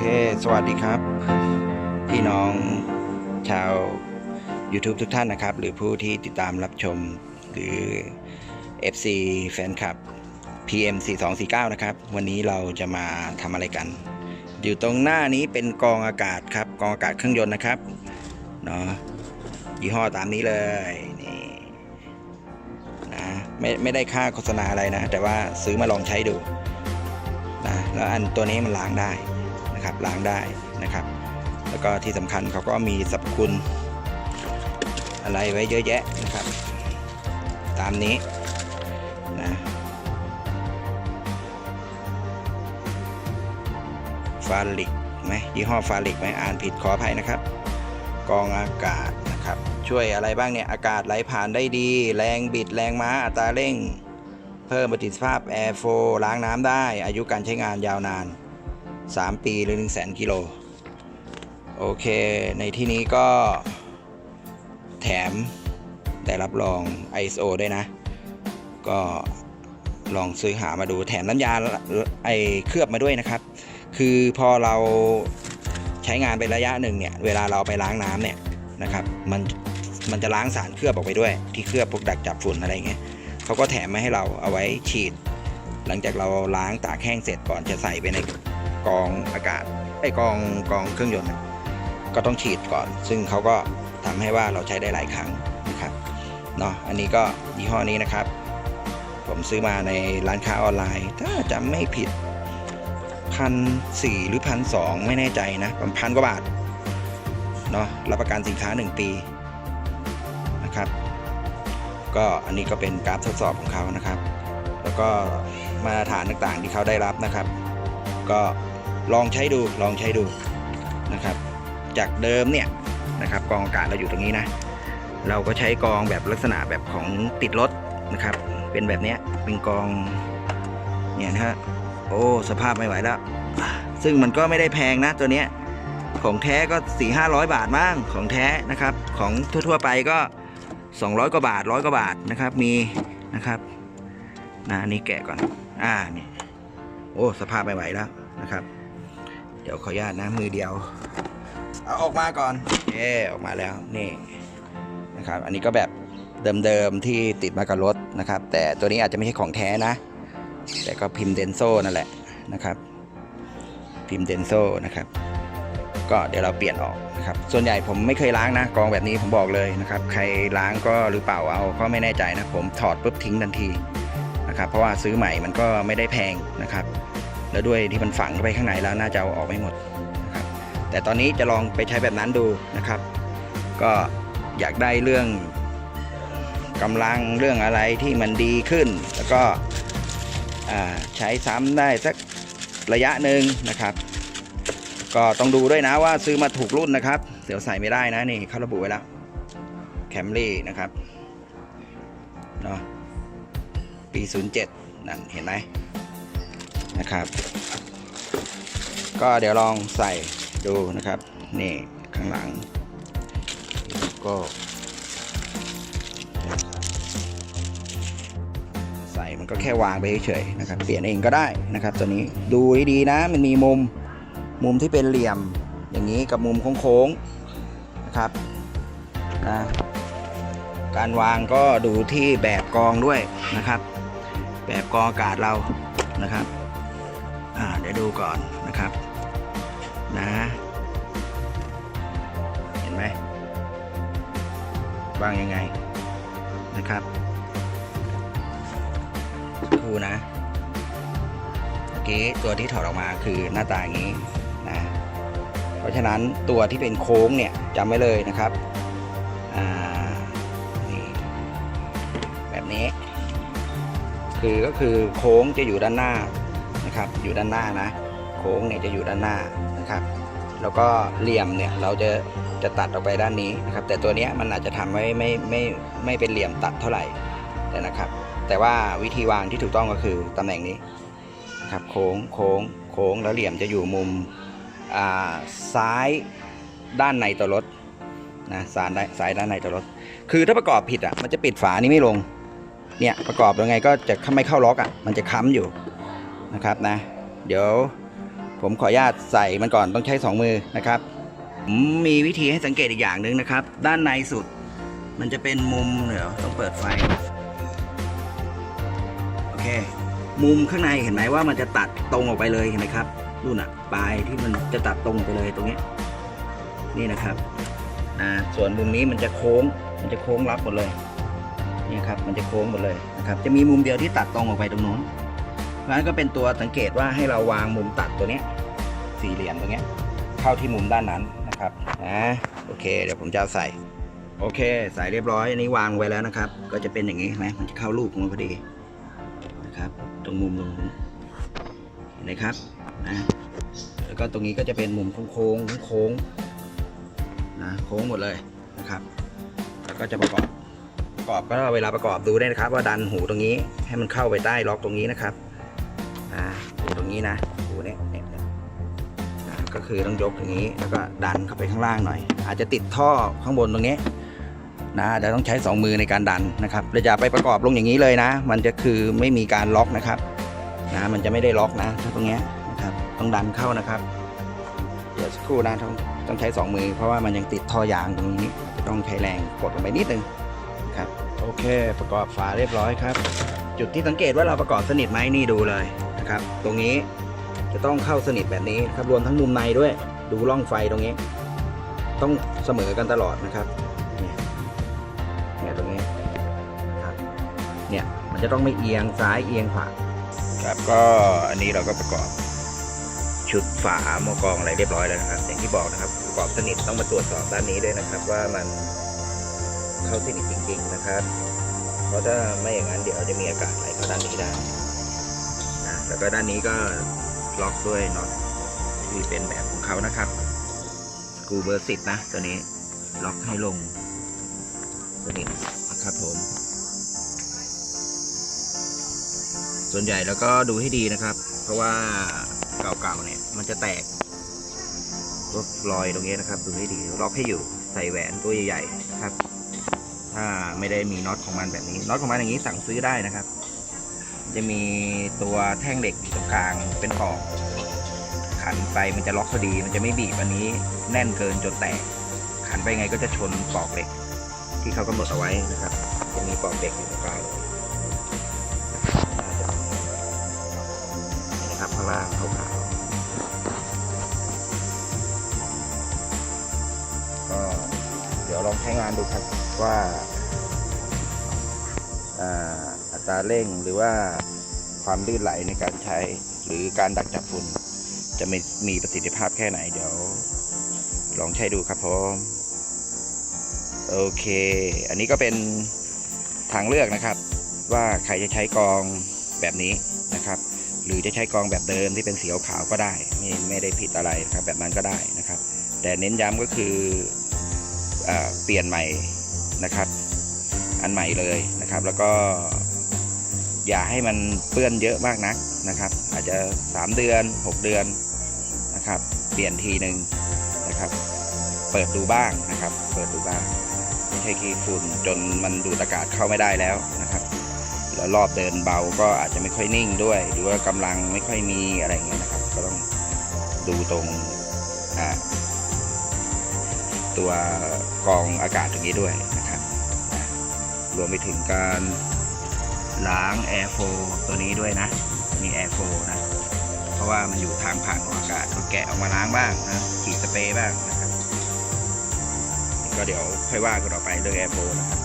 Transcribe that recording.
เค สวัสดีครับ พี่น้องชาว YouTube ทุกท่านนะครับ หรือผู้ที่ติดตามรับชมหรือ FC แฟนคลับ PM 4249นะครับ วันนี้เราจะมาทำอะไรกัน อยู่ตรงหน้านี้เป็นกองอากาศครับ กองอากาศเครื่องยนต์นะครับ เนาะยี่ห้อตามนี้เลยนี่นะไม่ไม่ได้ค่าโฆษณาอะไรนะ แต่ว่าซื้อมาลองใช้ดูนะแล้วอันตัวนี้มันล้างได้ นะครับล้างได้นะครับ แล้วก็ที่สำคัญเขาก็มีสรรพคุณอะไรไว้เยอะแยะนะครับ ตามนี้นะฟาลิกไหมยี่ห้อฟาลิกไหมอ่านผิดขออภัยนะครับ กองอากาศนะครับ ช่วยอะไรบ้างเนี่ย อากาศไหลผ่านได้ดี แรงบิดแรงม้าอัตราเร่ง เพิ่มประสิทธิภาพแอร์โฟล้างน้ำได้ อายุการใช้งานยาวนาน 3 ปีหรือ 1 0 0 0 0 0กิโลโอเค ในที่นี้ก็แถมได้รับรอง ISO ด้วยนะ ก็ลองซื้อหามาดูแถมน้ำยาไอเคลือบมาด้วยนะครับ คือพอเราใช้งานไประยะหนึ่งเนี่ย เวลาเราไปล้างน้ำเนี่ยนะครับ มันมันจะล้างสารเคลือบออกไปด้วย ที่เคลือบพวกดักจับฝุ่นอะไรเงี้ยเขาก็แถมมาให้เราเอาไว้ฉีด หลังจากเราล้างตากแห้งเสร็จก่อนจะใส่ไปใน กองอากาศไอกองกองเครื่องยนต์ก็ต้องฉีดก่อน ซึ่งเขาก็ทำให้ว่าเราใช้ได้หลายครั้งนะครับเนาะอันนี้ก็ยี่ห้อนี้นะครับ ผมซื้อมาในร้านค้าออนไลน์ ถ้าจำไม่ผิดพันสี่หรือพันสองไม่แน่ใจนะประมาณพันกว่าบาทเนาะรับประกันสินค้า 1 ปีนะครับ ก็อันนี้ก็เป็นการทดสอบของเขานะครับ แล้วก็มาตรฐานต่างๆที่เขาได้รับนะครับ ก็ลองใช้ดูลองใช้ดูนะครับ จากเดิมเนี่ยนะครับกองอากาศเราอยู่ตรงนี้นะ เราก็ใช้กองแบบลักษณะแบบของติดรถนะครับ เป็นแบบนี้เป็นกองเนี่ยนะฮะโอ้สภาพไม่ไหวแล้ว ซึ่งมันก็ไม่ได้แพงนะตัวเนี้ยของแท้ก็4 5 0 0บาทมั้งของแท้นะครับ ของทั่วๆไปก็ 200 กว่าบาทร้อยกว่าบาทนะครับมีนะครับนะอันนี้แกะก่อนอ่านี่โอ้สภาพไม่ไหวแล้ว นะครับ เดี๋ยวขออนุญาตนะมือเดียว เอาออกมาก่อนเอออกมาแล้วนี่นะครับ อันนี้ก็แบบเดิมๆที่ติดมากับรถนะครับ แต่ตัวนี้อาจจะไม่ใช่ของแท้นะ แต่ก็พิมพ์เดนโซนั่นแหละนะครับ พิมพ์เดนโซนะครับ ก็เดี๋ยวเราเปลี่ยนออกนะครับ ส่วนใหญ่ผมไม่เคยล้างนะกองแบบนี้ผมบอกเลยนะครับ ใครล้างก็หรือเปล่าเอาก็ไม่แน่ใจนะผมถอดปุ๊บทิ้งทันทีนะครับ เพราะว่าซื้อใหม่มันก็ไม่ได้แพงนะครับ แล้วด้วยที่มันฝังเข้าไปข้างในแล้วน่าจะเอาออกไม่หมดนะครับแต่ตอนนี้จะลองไปใช้แบบนั้นดูนะครับ ก็อยากได้เรื่องกำลังเรื่องอะไรที่มันดีขึ้น แล้วก็ใช้ซ้ำได้สักระยะหนึ่งนะครับ ก็ต้องดูด้วยนะว่าซื้อมาถูกรุ่นนะครับเดี๋ยวใส่ไม่ได้นะนี่เขาระบุไว้แล้วแคมรี่นะครับเนาะปี 07 นั่นเห็นไหม นะครับ ก็เดี๋ยวลองใส่ดูนะครับ นี่ข้างหลังก็ใส่มันก็แค่วางไปเฉยๆนะครับ เปลี่ยนเองก็ได้นะครับ ตัวนี้ดูให้ดีนะ มันมีมุมมุมที่เป็นเหลี่ยมอย่างนี้กับมุมโค้งๆนะครับนะการวางก็ดูที่แบบกองด้วยนะครับ แบบกองอากาศเรานะครับ ก่อนนะครับนะเห็นไหมวางยังไงนะครับครูนะเมื่อกี้ตัวที่ถอดออกมาคือหน้าตาอย่างนี้นะเพราะฉะนั้นตัวที่เป็นโค้งเนี่ยจำไว้เลยนะครับอ่านี่แบบนี้ คือก็คือโค้งจะอยู่ด้านหน้านะครับ อยู่ด้านหน้านะ โค้งเนี่ยจะอยู่ด้านหน้านะครับ แล้วก็เหลี่ยมเนี่ยเราจะจะตัดออกไปด้านนี้นะครับ แต่ตัวเนี้ยมันอาจจะทำไว้ไม่ไม่ไม่เป็นเหลี่ยมตัดเท่าไหร่แต่นะครับ แต่ว่าวิธีวางที่ถูกต้องก็คือตำแหน่งนี้นะครับโค้งโค้งโค้งแล้วเหลี่ยมจะอยู่มุมอ่าซ้ายด้านในตัวรถนะซ้ายด้านซ้ายด้านในตัวรถ คือถ้าประกอบผิดอะมันจะปิดฝานี้ไม่ลงเนี่ยประกอบยังไงก็จะไม่เข้าล็อกอะมันจะค้ำอยู่นะครับนะ เดี๋ยว ผมขออนุญาตใส่มันก่อนต้องใช้สองมือนะครับผมมีวิธีให้สังเกตอีกอย่างหนึ่งนะครับ ด้านในสุด มันจะเป็นมุมเดี๋ยวต้องเปิดไฟโอเค มุมข้างในเห็นไหมว่ามันจะตัดตรงออกไปเลยเห็นไหมครับนู่นอะปลายที่มันจะตัดตรงไปเลยตรงนี้นี่นะครับอ่าส่วนมุมนี้มันจะโค้ง มันจะโค้งรับหมดเลยนี่ครับมันจะโค้งหมดเลยนะครับจะมีมุมเดียวที่ตัดตรงออกไปตรงนู้น นั้นก็เป็นตัวสังเกตว่าให้เราวางมุมตัดตัวเนี้ยสี่เหลี่ยมตรงเนี้ยเข้าที่มุมด้านนั้นนะครับนะโอเค เดี๋ยวผมจะเอาใส่ โอเค ใส่เรียบร้อยอันนี้วางไว้แล้วนะครับ ก็จะเป็นอย่างนี้นไหมมันจะเข้ารูปของมันพอดีนะครับ ตรงมุมตรงนู้เห็นไหมครับนะแล้วก็ตรงนี้ก็จะเป็นมุมโค้งๆโค้งนะโค้งหมดเลยนะครับ แล้วก็จะประกอบประกอบก็เวลาประกอบดูได้นะครับ ว่าดันหูตรงนี้ให้มันเข้าไปใต้ล็อกตรงนี้นะครับ นี้นะหูเนี่ยเนี่ยก็คือต้องยกอย่างนี้แล้วก็ดันเข้าไปข้างล่างหน่อย อาจจะติดท่อข้างบนตรงนี้นะเดี๋ยวต้องใช้สองมือในการดันนะครับเราอย่าไปประกอบลงอย่างนี้เลยนะ มันจะคือไม่มีการล็อกนะครับนะมันจะไม่ได้ล็อกนะถ้าตรงนี้นะครับต้องดันเข้านะครับเดี๋ยวสักครู่นะต้องต้องใช้สองมือ เพราะว่ามันยังติดท่อยางตรงนี้ต้องใช้แรงกดลงไปนิดนึงนะครับโอเค ประกอบฝาเรียบร้อยครับ จุดที่สังเกตว่าเราประกอบสนิทไหมนี่ดูเลย นะครับ ตรงนี้จะต้องเข้าสนิทแบบนี้ครับรวมทั้งมุมในด้วย ดูร่องไฟตรงนี้ ต้องเสมอกันตลอดนะครับเนี่ยเนี่ยตรงนี้ครับเนี่ยมันจะต้องไม่เอียงซ้ายเอียงขวาครับก็อันนี้เราก็ประกอบชุดฝาหม้อกรองอะไรเรียบร้อยแล้วนะครับ อย่างที่บอกนะครับประกอบสนิทต้องมาตรวจสอบด้านนี้ด้วยนะครับ ว่ามันเข้าสนิทจริง ๆ นะครับ เพราะถ้าไม่อย่างนั้นเดี๋ยวจะมีอากาศไหลเข้าด้านนี้ได้ แล้วก็ด้านนี้ก็ล็อกด้วยน็อตที่เป็นแบบของเขานะครับกูเบอร์สิบนะตัวนี้ล็อกให้ลงสนิทนะครับผม ส่วนใหญ่แล้วก็ดูให้ดีนะครับ เพราะว่าเก่าๆเนี่ยมันจะแตกรถรอยตรงนี้นะครับ ดูให้ดีล็อกให้อยู่ใส่แหวนตัวใหญ่ๆนะครับ ถ้าไม่ได้มีน็อตของมันแบบนี้น็อตของมันอย่างนี้สั่งซื้อได้นะครับ จะมีตัวแท่งเหล็กอยู่ตรงกลางเป็นปอกขันไปมันจะล็อกพอดีมันจะไม่บีบอันนี้แน่นเกินจนแตก ขันไปไงก็จะชนปอกเหล็ก ที่เขากำหนดเอาไว้นะครับ จะมีปอกเหล็กอยู่ตรงกลางนะครับข้างล่างขาวๆก็เดี๋ยวลองใช้งานดูครับว่าอ่า ตราเร่งหรือว่าความลื่นไหลในการใช้หรือการดักจับฝุ่นจะมีมีประสิทธิภาพแค่ไหนเดี๋ยว ลองใช้ดูครับผมโอเค อันนี้ก็เป็นทางเลือกนะครับ ว่าใครจะใช้กองแบบนี้นะครับ หรือจะใช้กองแบบเดิมที่เป็นสีขาวก็ได้ไม่ไม่ได้ผิดอะไรครับ แบบนั้นก็ได้นะครับ แต่เน้นย้ำก็คืออเปลี่ยนใหม่นะครับ อันใหม่เลยนะครับ แล้วก็ อย่าให้มันเปื้อนเยอะมากนักนะครับ อาจจะ 3 เดือน 6 เดือนนะครับ เปลี่ยนทีหนึ่งนะครับ เปิดดูบ้างนะครับ เปิดดูบ้างไม่ใช่ขี้ฝุ่นจนมันดูดอากาศเข้าไม่ได้แล้วนะครับแล้วรอบเดินเบาก็อาจจะไม่ค่อยนิ่งด้วย หรือว่ากำลังไม่ค่อยมีอะไรเงี้ยนะครับ ก็ต้องดูตรงตัวกองอากาศตรงนี้ด้วยนะครับรวมไปถึงการ ล้างแอร์โฟตัวนี้ด้วยนะ มีแอร์โฟนะ เพราะว่ามันอยู่ทางผ่านของอากาศก็แกะออกมาล้างบ้างนะฉีดสเปรย์บ้างนะครับก็เดี๋ยวค่อยว่ากันต่อไปเรื่องแอร์โฟนะครับ